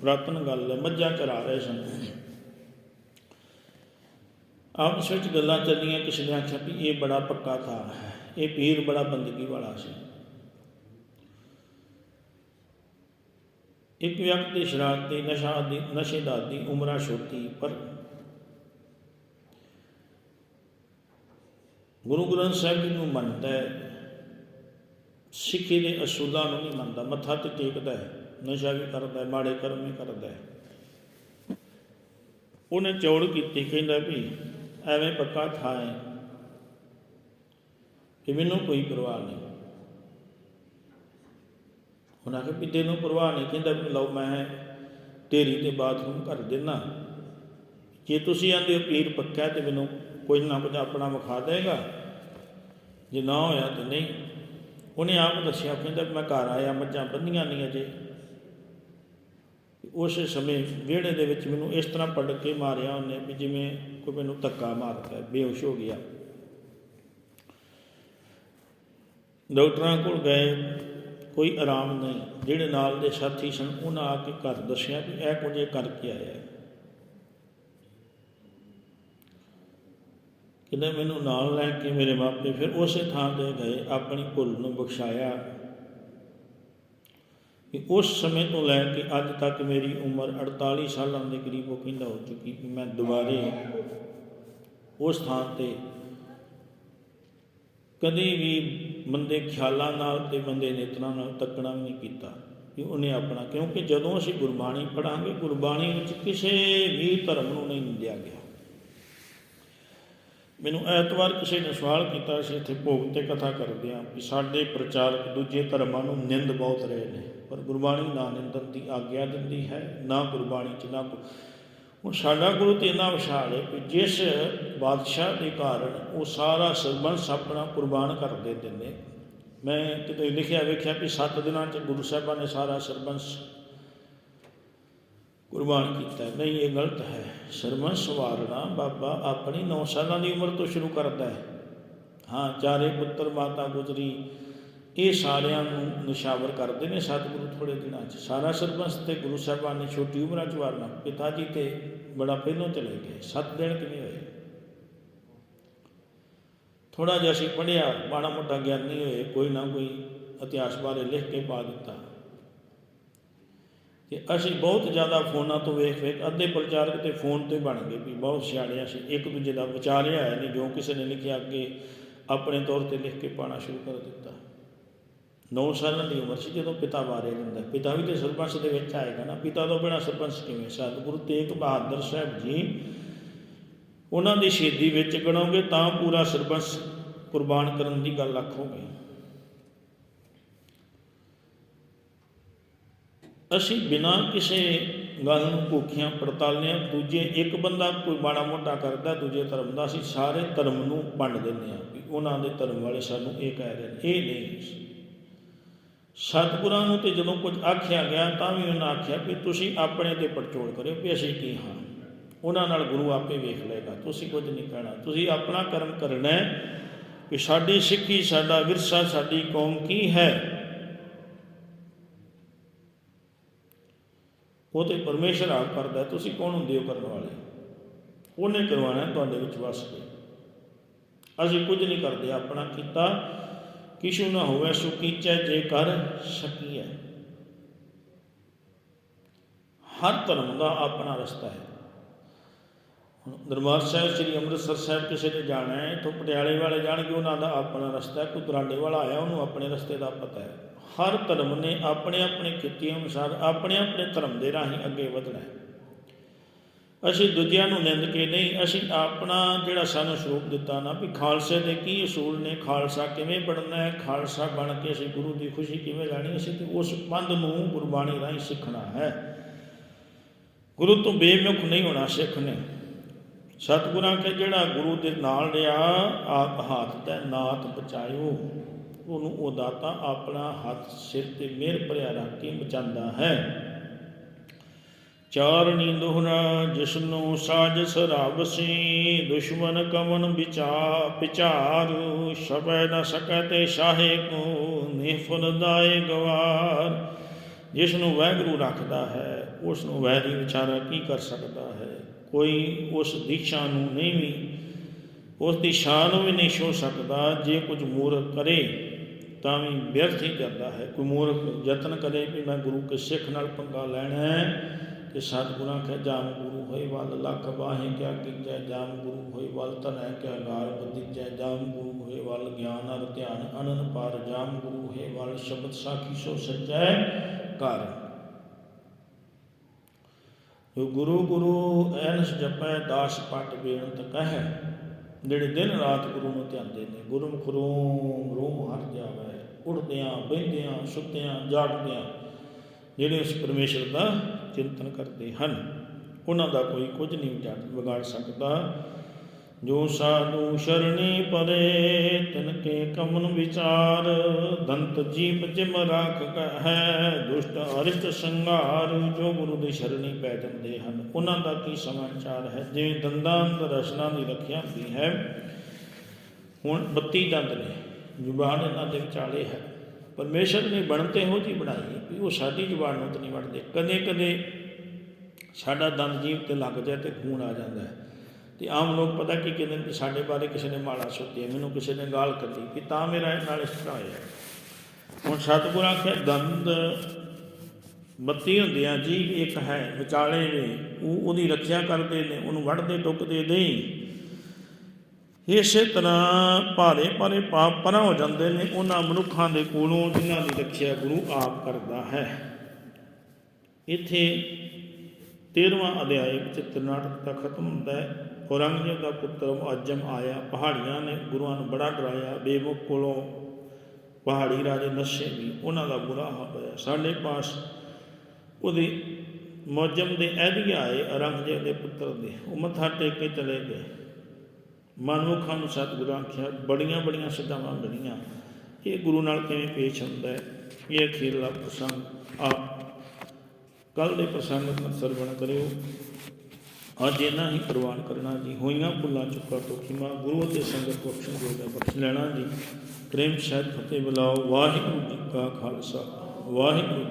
ਪੁਰਾਤਨ ਗੱਲ ਹੈ, ਮੱਝਾਂ ਕਰਾ ਰਹੇ ਸਨ। ਆਪਸ ਵਿੱਚ ਗੱਲਾਂ ਚੱਲੀਆਂ ਕਿਸੇ ਨੇ ਆਖਿਆ ਵੀ ਇਹ ਬੜਾ ਪੱਕਾ ਥਾ ਹੈ, ਇਹ ਪੀਰ ਬੜਾ ਬੰਦਗੀ ਵਾਲਾ ਸੀ। ਇੱਕ ਵਿਅਕਤੀ ਸ਼ਰਾਰਤੀ ਨਸ਼ਾ ਦੀ, ਨਸ਼ੇ ਦਾ ਦੀ ਉਮਰਾਂ ਛੋਟੀ ਪਰ ਗੁਰੂ ਗ੍ਰੰਥ ਸਾਹਿਬ ਜੀ ਨੂੰ ਮੰਨਦਾ ਹੈ। ਸਿੱਖੀ ਦੇ ਅਸੂਲਾਂ ਨੂੰ ਨਹੀਂ ਮੰਨਦਾ, ਮੱਥਾ ਤੇ ਟੇਕਦਾ ਹੈ, ਨਸ਼ਾ ਵੀ ਕਰਦਾ ਹੈ, ਮਾੜੇ ਕਰਮ ਵੀ ਕਰਦਾ ਹੈ। ਉਹਨੇ ਚੌੜ ਕੀਤੀ, ਕਹਿੰਦਾ ਵੀ ਐਵੇਂ ਪੱਕਾ ਥਾਂ ਹੈ ਕਿ ਮੈਨੂੰ ਕੋਈ ਪਰਵਾਹ ਨਹੀਂ। ਉਹਨਾਂ ਕਿ ਵੀ ਤੈਨੂੰ ਪਰਵਾਹ ਨਹੀਂ ਕਹਿੰਦਾ ਵੀ ਲਓ ਮੈਂ ਢੇਰੀ ਤੇ ਬਾਥਰੂਮ ਕਰ ਦੇਣਾ ਜੇ ਤੁਸੀਂ ਆਂਦੇ ਹੋ ਪੀਰ ਪੱਕਾ ਤੇ ਮੈਨੂੰ ਕੁਝ ਨਾ ਕੁਝ ਆਪਣਾ ਵਿਖਾ ਦੇਗਾ। ਜੇ ਨਾ ਹੋਇਆ ਤੇ ਨਹੀਂ। ਉਹਨੇ ਆਪ ਦੱਸਿਆ ਕਹਿੰਦਾ ਵੀ ਮੈਂ ਘਰ ਆਇਆ ਮੱਝਾਂ ਬੰਨੀਆਂ ਨਹੀਂ ਅਜੇ ਉਸ ਸਮੇਂ ਵਿਹੜੇ ਦੇ ਵਿੱਚ ਮੈਨੂੰ ਇਸ ਤਰ੍ਹਾਂ ਪੜ ਕੇ ਮਾਰਿਆ ਉਹਨੇ ਵੀ ਜਿਵੇਂ ਕੋਈ ਮੈਨੂੰ ਧੱਕਾ ਮਾਰਦਾ ਹੈ, ਬੇਹੋਸ਼ ਹੋ ਗਿਆ। ਡਾਕਟਰਾਂ ਕੋਲ ਗਏ। ਕੋਈ ਆਰਾਮ ਨਹੀਂ। ਜਿਹੜੇ ਨਾਲ ਦੇ ਸਾਥੀ ਸਨ, ਉਹਨਾਂ ਆ ਕੇ ਘਰ ਦੱਸਿਆ ਵੀ ਇਹ ਕੁਝ ਇਹ ਕਰਕੇ ਆਇਆ ਹੈ। ਕਿਤੇ ਮੈਨੂੰ ਨਾਲ ਲੈ ਕੇ ਮੇਰੇ ਮਾਪੇ ਫਿਰ ਉਸੇ ਥਾਂ ਤੇ ਗਏ, ਆਪਣੀ ਭੁੱਲ ਨੂੰ ਬਖਸ਼ਾਇਆ। ਕਿ ਉਸ ਸਮੇਂ ਤੋਂ ਲੈ ਕੇ ਅੱਜ ਤੱਕ ਮੇਰੀ ਉਮਰ 48 ਸਾਲਾਂ ਦੇ ਕਰੀਬ ਉਹ ਕਹਿੰਦਾ ਹੋ ਚੁੱਕੀ ਕਿ ਮੈਂ ਦੁਬਾਰੇ ਉਸ ਥਾਂ ਤੇ ਕਦੇ ਵੀ ਬੰਦੇ ਖਿਆਲਾਂ ਨਾਲ ਤੇ ਬੰਦੇ ਨੇਤਰਾਂ ਨਾਲ ਤੱਕਣਾ ਵੀ ਨਹੀਂ ਕੀਤਾ ਕਿ ਉਹਨੇ ਆਪਣਾ, ਕਿਉਂਕਿ ਜਦੋਂ ਅਸੀਂ ਗੁਰਬਾਣੀ ਪੜਾਂਗੇ ਗੁਰਬਾਣੀ ਵਿੱਚ ਕਿਸੇ ਵੀ ਧਰਮ ਨੂੰ ਨਹੀਂ ਨਿੰਦਿਆ ਗਿਆ। ਮੈਨੂੰ ਐਤਵਾਰ ਕਿਸੇ ਨੇ ਸਵਾਲ ਕੀਤਾ ਸੀ ਇੱਥੇ ਭੋਗ ਤੇ ਕਥਾ ਕਰਦੇ ਆ ਕਿ ਸਾਡੇ ਪ੍ਰਚਾਰਕ ਦੂਜੇ ਧਰਮਾਂ ਨੂੰ ਨਿੰਦ ਬਹੁਤ ਰਹੇ ਨੇ, ਪਰ ਗੁਰਬਾਣੀ ਨਾ ਨਿੰਦਣ ਦੀ ਆਗਿਆ ਦਿੰਦੀ ਹੈ, ਨਾ ਗੁਰਬਾਣੀ ਚ ਨਾ ਕੋ ਹੁਣ ਸਾਡਾ ਗੁਰੂ ਤੇ ਇੰਨਾ ਵਿਸ਼ਾਲ ਹੈ ਕਿ ਜਿਸ ਬਾਦਸ਼ਾਹ ਦੇ ਕਾਰਨ ਉਹ ਸਾਰਾ ਸਰਬੰਸ ਆਪਣਾ ਕੁਰਬਾਨ ਕਰ ਦਿੰਦੇ। ਨੇ ਮੈਂ ਕਿਤੇ ਲਿਖਿਆ, ਵੇਖਿਆ ਕਿ 7 ਦਿਨਾਂ ਚ ਗੁਰੂ ਸਾਹਿਬਾਂ ਨੇ ਸਾਰਾ ਸਰਬੰਸ ਕੁਰਬਾਨ ਕੀਤਾ। ਨਹੀਂ, ਇਹ ਗਲਤ ਹੈ। ਸਰਬੰਸ ਵਾਰਨਾ ਬਾਬਾ ਆਪਣੀ 9 ਸਾਲਾਂ ਦੀ ਉਮਰ ਤੋਂ ਸ਼ੁਰੂ ਕਰਦਾ ਹੈ। ਹਾਂ, ਚਾਰੇ ਪੁੱਤਰ ਮਾਤਾ ਗੁਜਰੀ ਇਹ ਸਾਰਿਆਂ ਨੂੰ ਨਿਸ਼ਾਵਰ ਕਰਦੇ ਨੇ ਸਤਿਗੁਰੂ ਥੋੜੇ ਦਿਨਾਂ 'ਚ। ਸਾਰਾ ਸਰਬੰਸ ਤੇ ਗੁਰੂ ਸਾਹਿਬਾਨ ਨੇ ਛੋਟੀ ਉਮਰਾਂ 'ਚ ਵਾਰਨਾ। ਪਿਤਾ ਜੀ ਤੇ ਬੜਾ ਪਹਿਲੋਂ ਚਲੇ ਗਏ ਸੱਤ ਦਿਨ ਕਿਵੇਂ ਹੋਏ? ਥੋੜਾ ਜਿਹਾ ਅਸੀਂ ਪੜਿਆ ਮਾੜਾ ਮੋਟਾ ਗਿਆਨੀ ਹੋਏ, ਕੋਈ ਨਾ ਕੋਈ ਇਤਿਹਾਸ ਬਾਰੇ ਲਿਖ ਕੇ ਪਾ ਦਿੱਤਾ। ਤੇ ਅਸੀਂ ਬਹੁਤ ਜ਼ਿਆਦਾ ਫੋਨਾਂ ਤੋਂ ਵੇਖ ਵੇਖ ਅੱਧੇ ਪ੍ਰਚਾਰਕ ਤੇ ਫੋਨ ਤੇ ਬਣ ਗਏ ਵੀ ਬਹੁਤ ਸਿਆਣੇ ਅਸੀਂ। ਇੱਕ ਦੂਜੇ ਦਾ ਵਿਚਾਰਿਆ ਹੈ ਨਹੀਂ, ਜੋ ਕਿਸੇ ਨੇ ਲਿਖਿਆ ਅੱਗੇ ਆਪਣੇ ਤੌਰ ਤੇ ਲਿਖ ਕੇ ਪਾਣਾ ਸ਼ੁਰੂ ਕਰ ਦਿੱਤਾ। 9 ਸਾਲਾਂ ਦੀ ਉਮਰ ਸੀ ਜਦੋਂ ਪਿਤਾ ਬਾਰੇ ਜਾਂਦਾ ਪਿਤਾ ਵੀ ਤੇ ਸਰਪੰਚ ਦੇ ਵਿੱਚ ਆਏਗਾ ਨਾ। ਪਿਤਾ ਤੋਂ ਬਿਨਾਂ ਸਰਪੰਚ ਕਿਵੇਂ? ਸਤਿਗੁਰੂ ਤੇਗ ਬਹਾਦਰ ਸਾਹਿਬ ਜੀ ਉਹਨਾਂ ਦੀ ਸ਼ਹੀਦੀ ਵਿੱਚ ਗਣੋਗੇ ਤਾਂ ਪੂਰਾ ਸਰਪੰਚ ਕੁਰਬਾਨ ਕਰਨ ਦੀ ਗੱਲ ਆਖੋਗੇ ਅਸੀਂ ਬਿਨਾਂ ਕਿਸੇ ਗੱਲ ਨੂੰ ਭੁੱਖਿਆਂ ਪੜਤਾਲਿਆਂ, ਦੂਜੇ ਇੱਕ ਬੰਦਾ ਕੋਈ ਮਾੜਾ ਮੋਟਾ ਕਰਦਾ, ਦੂਜੇ ਧਰਮ ਦਾ ਅਸੀਂ ਸਾਰੇ ਧਰਮ ਨੂੰ ਵੰਡ ਦਿੰਦੇ ਹਾਂ ਵੀ ਉਹਨਾਂ ਦੇ ਧਰਮ ਵਾਲੇ ਸਾਨੂੰ ਇਹ ਕਹਿ ਰਹੇ ਨੇ, ਇਹ ਨਹੀਂ। ਸਤਿਗੁਰਾਂ ਨੂੰ ਤੇ ਜਦੋਂ ਕੁਝ ਆਖਿਆ ਗਿਆ ਤਾਂ ਵੀ ਉਹਨਾਂ ਆਖਿਆ ਵੀ ਤੁਸੀਂ ਆਪਣੇ ਤੇ ਪੜਚੋਲ ਕਰਿਓ ਵੀ ਅਸੀਂ ਕੀ ਹਾਂ। ਉਹਨਾਂ ਨਾਲ ਗੁਰੂ ਆਪੇ ਵੇਖ ਲਏਗਾ, ਤੁਸੀਂ ਕੁਝ ਨਹੀਂ ਕਹਿਣਾ। ਤੁਸੀਂ ਆਪਣਾ ਕਰਮ ਕਰਨਾ ਹੈ ਕਿ ਸਾਡੀ ਸਿੱਖੀ, ਸਾਡਾ ਵਿਰਸਾ, ਸਾਡੀ ਕੌਮ ਕੀ ਹੈ? ਉਹ ਤੇ ਪਰਮੇਸ਼ਰ ਆਪ ਕਰਦਾ ਤੁਸੀਂ ਕੌਣ ਹੁੰਦੇ ਹੋ ਕਰਨ ਵਾਲੇ? ਉਹਨੇ ਕਰਵਾਉਣਾ ਤੁਹਾਡੇ ਵਿੱਚ ਵਸ ਕੇ। ਅਸੀਂ ਕੁਝ ਨਹੀਂ ਕਰਦੇ, ਆਪਣਾ ਕੀਤਾ ਕਿਛੂ ਨਾ ਹੋਵੇ ਸੋ ਕੀਚੈ ਜੇ ਕਰ ਸਕੀਐ। ਹਰ ਧਰਮ ਦਾ ਆਪਣਾ ਰਸਤਾ ਹੈ। ਦਰਬਾਰ ਸਾਹਿਬ ਸ੍ਰੀ ਅੰਮ੍ਰਿਤਸਰ ਸਾਹਿਬ ਕਿਸੇ ਨੇ ਜਾਣਾ ਹੈ ਤੋਂ ਪਟਿਆਲੇ ਵਾਲੇ ਜਾਣਗੇ, ਉਹਨਾਂ ਦਾ ਆਪਣਾ ਰਸਤਾ ਹੈ, ਕੋਈ ਦਰਾਡੇ ਵਾਲਾ ਆਇਆ, ਉਹਨੂੰ ਆਪਣੇ ਰਸਤੇ ਦਾ ਪਤਾ ਹੈ। ਹਰ ਧਰਮ ਨੇ ਆਪਣੇ ਆਪਣੇ ਖਿੱਤੇ ਅਨੁਸਾਰ ਆਪਣੇ ਆਪਣੇ ਧਰਮ ਦੇ ਰਾਹੀਂ ਅੱਗੇ ਵਧਣਾ ਹੈ। ਅਸੀਂ ਦੂਜਿਆਂ ਨੂੰ ਨਿੰਦ ਕੇ ਨਹੀਂ, ਅਸੀਂ ਆਪਣਾ ਜਿਹੜਾ ਸਾਨੂੰ ਸਰੂਪ ਦਿੱਤਾ ਨਾ ਵੀ ਖਾਲਸੇ ਦੇ ਕੀ ਅਸੂਲ ਨੇ, ਖਾਲਸਾ ਕਿਵੇਂ ਬਣਨਾ ਹੈ, ਖਾਲਸਾ ਬਣ ਕੇ ਅਸੀਂ ਗੁਰੂ ਦੀ ਖੁਸ਼ੀ ਕਿਵੇਂ ਲੈਣੀ ਅਸੀਂ ਤੇ ਉਸ ਪੰਧ ਨੂੰ ਗੁਰਬਾਣੀ ਰਾਹੀਂ ਸਿੱਖਣਾ ਹੈ। ਗੁਰੂ ਤੋਂ ਬੇਮੁਖ ਨਹੀਂ ਹੋਣਾ ਸਿੱਖ ਨੇ ਸਤਿਗੁਰਾਂ ਕੇ ਜਿਹੜਾ ਗੁਰੂ ਦੇ ਨਾਲ ਰਿਹਾ, ਆਪ ਹੱਥ ਤੇ ਨਾਤ ਬਚਾਇਓ। ਉਹਨੂੰ ਉਹ ਦਾਤਾ ਆਪਣਾ ਹੱਥ ਸਿਰ ਤੇ ਮਿਹਰ ਭਰਿਆ ਰੱਖ ਕੇ ਬਚਾਉਂਦਾ ਹੈ। ਚਾਰਣੀ ਦੋਹਰਾ ਜਿਸਨੂੰ ਸਾਜਸ ਰਬ ਸੀ ਦੁਸ਼ਮਨ ਕਵਨ ਵਿਚਾ ਵਿਚਾਰ ਸਭੈ ਨ ਸਕੈ ਤੇ ਸ਼ਾਹੇ ਕੋ ਨਿਫਲ ਦਾਏ ਗਵਾਰ। ਜਿਸ ਨੂੰ ਵੈਗਰੂ ਰੱਖਦਾ ਹੈ ਉਸ ਨੂੰ ਵੈਰੀ ਵਿਚਾਰਾ ਕੀ ਕਰ ਸਕਦਾ ਹੈ? ਕੋਈ ਉਸ ਦੀਸ਼ਾ ਨੂੰ ਨਹੀਂ ਵੀ, ਉਸ ਦੀ ਸ਼ਾਨ ਨੂੰ ਵੀ ਨਹੀਂ ਛੋ ਸਕਦਾ। ਜੇ ਕੁਝ ਮੂਰਖ ਕਰੇ, ਤਾਂ ਵੀ ਵਿਅਰਥ ਹੀ ਕਰਦਾ ਹੈ। ਕੋਈ ਮੂਰਖ ਯਤਨ ਕਰੇ ਵੀ ਮੈਂ ਗੁਰੂ ਕੇ ਸਿੱਖ ਨਾਲ ਪੰਗਾ ਲੈਣਾ ਹੈ ਤੇ ਸਤਿਗੁਰਾਂ ਕਹੇ ਜਾਮ ਗੁਰੂ ਹੋਏ ਵੱਲ, ਲੱਖ ਬਾਹੇ ਕਿਆ ਕੀਜੈ ਜਾਮ ਗੁਰੂ ਹੋਏ ਵੱਲ ਤਨੈ ਕਿਆ ਗਾਰ ਬਦੀਜੈ ਜਾਮ ਗੁਰੂ ਹੋਏ ਵੱਲ, ਗਿਆਨ ਅਰ ਧਿਆਨ ਅਨਨ ਪਾਰ ਜਾਮ ਗੁਰੂ ਹੋਏ ਵੱਲ, ਸ਼ਬਦ ਸਾਖੀ ਸੋ ਸੱਚੈ ਕਰ ਜੋ ਗੁਰੂ ਗੁਰੂ ਐਨਸ ਜਪੈ, ਦਾਸ ਪਟ ਬੇਨਤ ਕਹੈ, ਜਿਹੜੇ ਦਿਨ ਰਾਤ ਗੁਰੂ ਨੂੰ ਧਿਆਉਂਦੇ ਨੇ, ਗੁਰਮੁਖ ਰੋਮ ਰੋਮ ਹਰ ਜਾਵੇ ਉੜਦਿਆਂ ਬਹਿੰਦਿਆਂ, ਸੁੱਤਿਆਂ, ਜਾਗਦਿਆਂ, ਜਿਹੜੇ ਉਸ ਪਰਮੇਸ਼ਰ ਦਾ ਚਿੰਤਨ ਕਰਦੇ ਹਨ। ਉਹਨਾਂ ਦਾ ਕੋਈ ਕੁਝ ਨਹੀਂ ਵਿਗਾੜ ਸਕਦਾ। ਜੋ ਸਾਧੂ ਸ਼ਰਣੀ ਪਰੇ ਤਿਨ ਕੇ ਕਮਨ ਵਿਚਾਰ। ਦੰਤ ਜੀਪ ਜਿਮ ਰਾਖ ਹੈ ਦੁਸ਼ਟ ਅਰਿਸ਼ਟ ਸੰਘਾਰ। ਜੋ ਗੁਰੂ ਦੀ ਸ਼ਰਣੀ ਪੈ ਜਾਂਦੇ ਹਨ। ਉਹਨਾਂ ਦਾ ਕੀ ਸਮਾਚਾਰ ਹੈ? ਜਿਵੇਂ ਦੰਦਾਂ ਅੰਦਰ ਰਸਨਾ ਦੀ ਰੱਖਿਆ ਹੁੰਦੀ ਹੈ। ਹੁਣ 32 ਦੰਦ ਨੇ। ਜ਼ੁਬਾਨ ਇਹਨਾਂ ਦੇ ਵਿਚਾਲੇ ਹੈ। ਪਰਮੇਸ਼ਰ ਨੇ ਬਣਤੇ ਹੋ ਜੀ ਬਣਾਈ ਵੀ ਉਹ ਸਾਡੀ ਜ਼ੁਬਾਨ ਨੂੰ ਤਾਂ ਨਹੀਂ ਵੜਦੇ ਕਦੇ ਕਦੇ ਸਾਡਾ ਦੰਦ ਜੀਵ ਤੇ ਲੱਗ ਜਾਏ ਤੇ ਖੂਨ ਆ ਜਾਂਦਾ ਹੈ। ਤੇ ਆਮ ਲੋਕ ਪਤਾ ਕੀ ਕਹਿੰਦੇ ਨੇ ਸਾਡੇ ਬਾਰੇ ਕਿਸੇ ਨੇ ਮਾੜਾ ਸੋਚਿਆ ਮੈਨੂੰ ਕਿਸੇ ਨੇ ਗਾਲ ਕੱਢੀ ਕਿ ਤਾਂ ਮੇਰਾ ਇਹ ਨਾਲ ਇਸ ਤਰ੍ਹਾਂ ਹੋਇਆ ਹੁਣ ਸਤਿਗੁਰ ਆਖਿਆ, ਦੰਦ ਬੱਤੀ ਹੁੰਦੀਆਂ ਜੀ ਇੱਕ ਹੈ, ਵਿਚਾਲੇ ਨੇ, ਉਹ ਉਹਦੀ ਰੱਖਿਆ ਕਰਦੇ ਨੇ, ਉਹਨੂੰ ਵੜਦੇ ਟੁੱਕਦੇ ਨਹੀਂ ਇਸੇ ਤਰ੍ਹਾਂ ਭਾਰੇ ਭਾਰੇ ਪਾਪ ਪਰਾਂ ਹੋ ਜਾਂਦੇ ਨੇ, ਉਹਨਾਂ ਮਨੁੱਖਾਂ ਦੇ ਕੋਲੋਂ ਜਿਨ੍ਹਾਂ ਦੀ ਰੱਖਿਆ ਗੁਰੂ ਆਪ ਕਰਦਾ ਹੈ। ਇੱਥੇ 13ਵਾਂ ਅਧਿਆਇ ਵਿੱਚ ਤ੍ਰਿਨਾਟਕ ਦਾ ਖਤਮ ਹੁੰਦਾ ਹੈ। ਔਰੰਗਜ਼ੇਬ ਦਾ ਪੁੱਤਰ ਮੁਅੱਜਮ ਆਇਆ, ਪਹਾੜੀਆਂ ਨੇ ਗੁਰੂਆਂ ਨੂੰ ਬੜਾ ਡਰਾਇਆ ਬੇਬੁਕ ਕੋਲੋਂ ਪਹਾੜੀ ਰਾਜੇ ਨਸ਼ੇ ਵੀ ਉਹਨਾਂ ਦਾ ਬੁਰਾ ਹਾਲ ਹੋਇਆ। ਸਾਡੇ ਪਾਸ ਉਹਦੇ ਮੁਅੱਜਮ ਦੇ ਅਹਿਦੀ ਆਏ ਔਰੰਗਜ਼ੇਬ ਦੇ ਪੁੱਤਰ ਦੇ ਉਹ ਮੱਥਾ ਟੇਕ ਕੇ ਚਲੇ ਗਏ। ਮਨੁੱਖਾਂ ਨੂੰ ਸਤਿਗੁਰਾਂ ਆਖਿਆ, ਬੜੀਆਂ ਬੜੀਆਂ ਸਜ਼ਾਵਾਂ ਮਿਲੀਆਂ। ਇਹ ਗੁਰੂ ਨਾਲ ਕਿਵੇਂ ਪੇਸ਼ ਹੁੰਦਾ ਹੈ? ਇਹ ਅਖੀਰਲਾ ਪ੍ਰਸੰਗ ਆ ਕੱਲ ਦੇ ਪ੍ਰਸੰਗ ਦਾ ਸਰਵਣ ਕਰਿਓ। ਅੱਜ ਇਹਨਾਂ ਹੀ ਪ੍ਰਵਾਨ ਕਰਨਾ ਜੀ। ਹੋਈਆਂ ਭੁੱਲਾਂ ਚੁੱਕਾ ਤੋਂ ਖਿਮਾ, ਗੁਰੂ ਅਤੇ ਸੰਗਤ ਬਖਸ਼ਣ ਜੋਗਾ ਬਖਸ਼ ਲੈਣਾ ਜੀ। ਪ੍ਰੇਮ ਸ਼ਾਇਦ ਫਤਿਹ ਬੁਲਾਓ। ਵਾਹਿਗੁਰੂ ਜੀ ਕਾ ਖਾਲਸਾ। ਵਾਹਿਗੁਰੂ ਜੀ